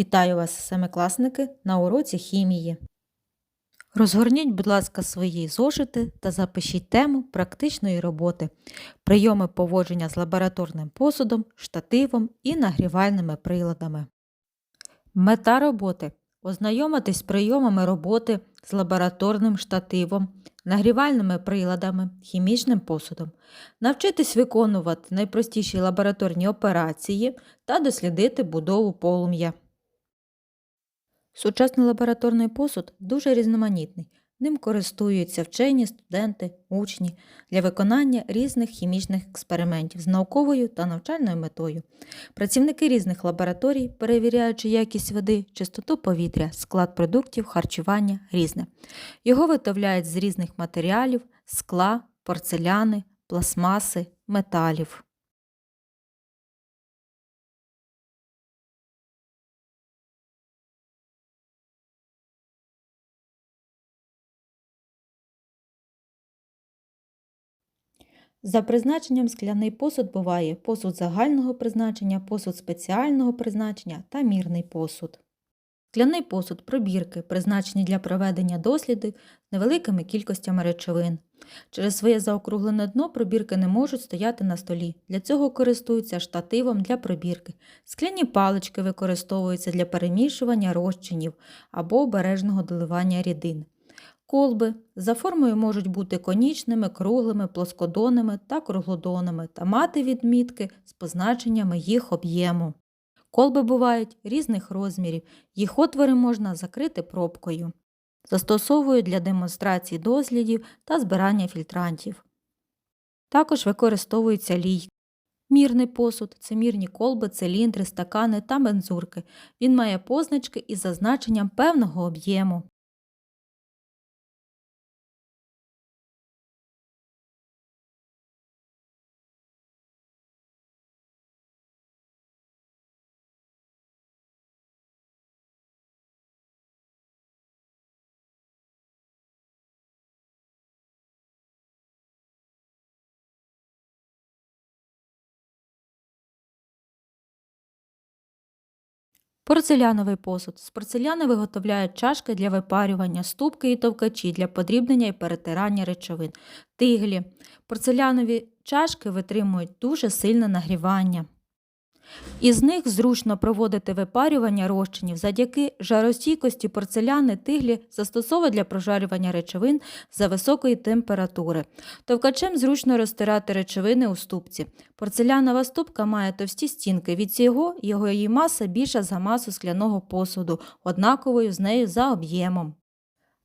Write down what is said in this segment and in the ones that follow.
Вітаю вас, семикласники, на уроці хімії. Розгорніть, будь ласка, свої зошити та запишіть тему практичної роботи, прийоми поводження з лабораторним посудом, штативом і нагрівальними приладами. Мета роботи ознайомитись з прийомами роботи з лабораторним штативом, нагрівальними приладами, хімічним посудом, навчитись виконувати найпростіші лабораторні операції та дослідити будову полум'я. Сучасний лабораторний посуд дуже різноманітний. Ним користуються вчені, студенти, учні для виконання різних хімічних експериментів з науковою та навчальною метою. Працівники різних лабораторій, перевіряючи якість води, чистоту повітря, склад продуктів, харчування різне. Його виготовляють з різних матеріалів, скла, порцеляни, пластмаси, металів. За призначенням скляний посуд буває посуд загального призначення, посуд спеціального призначення та мірний посуд. Скляний посуд пробірки, призначені для проведення дослідів з невеликими кількостями речовин. Через своє заокруглене дно пробірки не можуть стояти на столі. Для цього користуються штативом для пробірки. Скляні палички використовуються для перемішування розчинів або обережного доливання рідин. Колби за формою можуть бути конічними, круглими, плоскодонними та круглодонними та мати відмітки з позначеннями їх об'єму. Колби бувають різних розмірів, їх отвори можна закрити пробкою. Застосовують для демонстрації дослідів та збирання фільтрантів. Також використовується лій. Мірний посуд це мірні колби, циліндри, стакани та мензурки. Він має позначки із зазначенням певного об'єму. Порцеляновий посуд. З порцеляни виготовляють чашки для випарювання, ступки і товкачі для подрібнення і перетирання речовин, тиглі. Порцелянові чашки витримують дуже сильне нагрівання. Із них зручно проводити випарювання розчинів завдяки жаростійкості порцеляни тиглі застосовують для прожарювання речовин за високої температури. Товкачем зручно розтирати речовини у ступці. Порцелянова ступка має товсті стінки. Від цього його її маса більша за масу скляного посуду, однаковою з нею за об'ємом.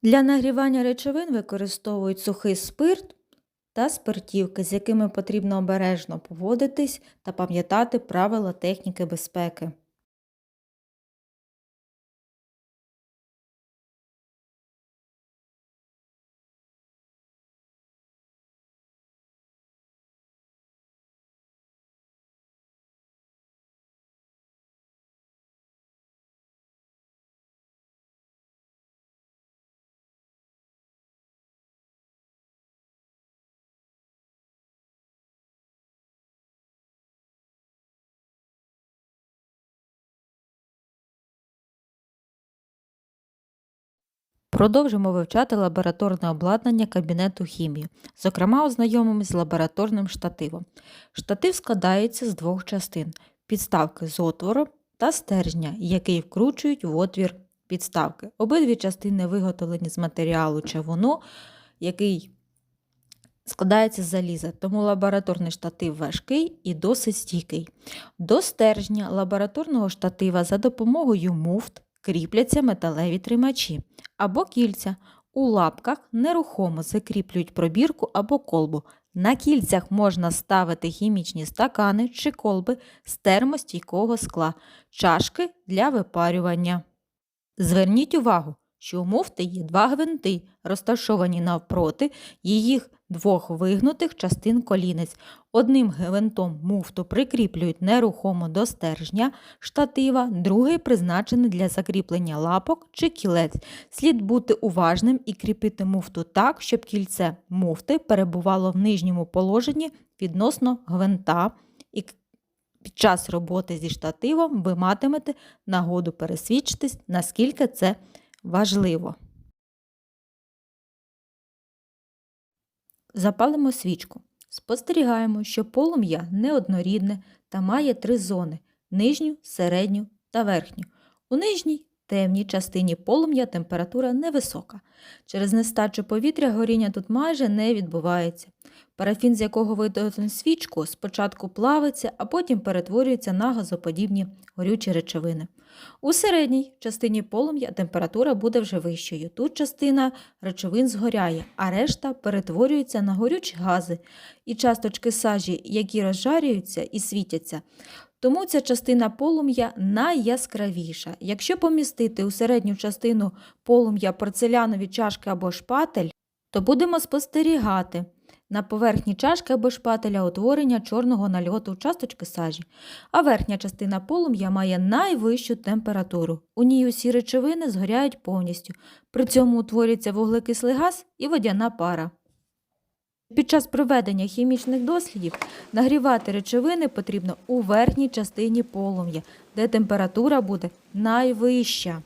Для нагрівання речовин використовують сухий спирт та спиртівки, з якими потрібно обережно поводитись та пам'ятати правила техніки безпеки. Продовжимо вивчати лабораторне обладнання кабінету хімії. Зокрема, ознайомимось з лабораторним штативом. Штатив складається з двох частин підставки з отвором та стержня, який вкручують в отвір підставки. Обидві частини виготовлені з матеріалу чавуну, який складається з заліза, тому лабораторний штатив важкий і досить стійкий. До стержня лабораторного штатива за допомогою муфт кріпляться металеві тримачі або кільця. У лапках нерухомо закріплюють пробірку або колбу. На кільцях можна ставити хімічні стакани чи колби з термостійкого скла, чашки для випарювання. Зверніть увагу, що у муфти є два гвинти, розташовані навпроти їх двох вигнутих частин колінець. Одним гвинтом муфту прикріплюють нерухомо до стержня штатива, другий призначений для закріплення лапок чи кілець. Слід бути уважним і кріпити муфту так, щоб кільце муфти перебувало в нижньому положенні відносно гвинта і Під час роботи зі штативом ви матимете нагоду пересвідчитись, наскільки це важливо. Запалимо свічку. Спостерігаємо, що полум'я неоднорідне та має три зони нижню, середню та верхню. У нижній темній частині полум'я температура невисока. Через нестачу повітря горіння тут майже не відбувається. Парафін, з якого видано свічку, спочатку плавиться, а потім перетворюється на газоподібні горючі речовини. У середній частині полум'я температура буде вже вищою. Тут частина речовин згоряє, а решта перетворюється на горючі гази і часточки сажі, які розжарюються і світяться. Тому ця частина полум'я найяскравіша. Якщо помістити у середню частину полум'я порцелянові чашки або шпатель, то будемо спостерігати на поверхні чашки або шпателя утворення чорного нальоту часточки сажі, а верхня частина полум'я має найвищу температуру. У ній усі речовини згоряють повністю. При цьому утворюється вуглекислий газ і водяна пара. Під час проведення хімічних дослідів нагрівати речовини потрібно у верхній частині полум'я, де температура буде найвища.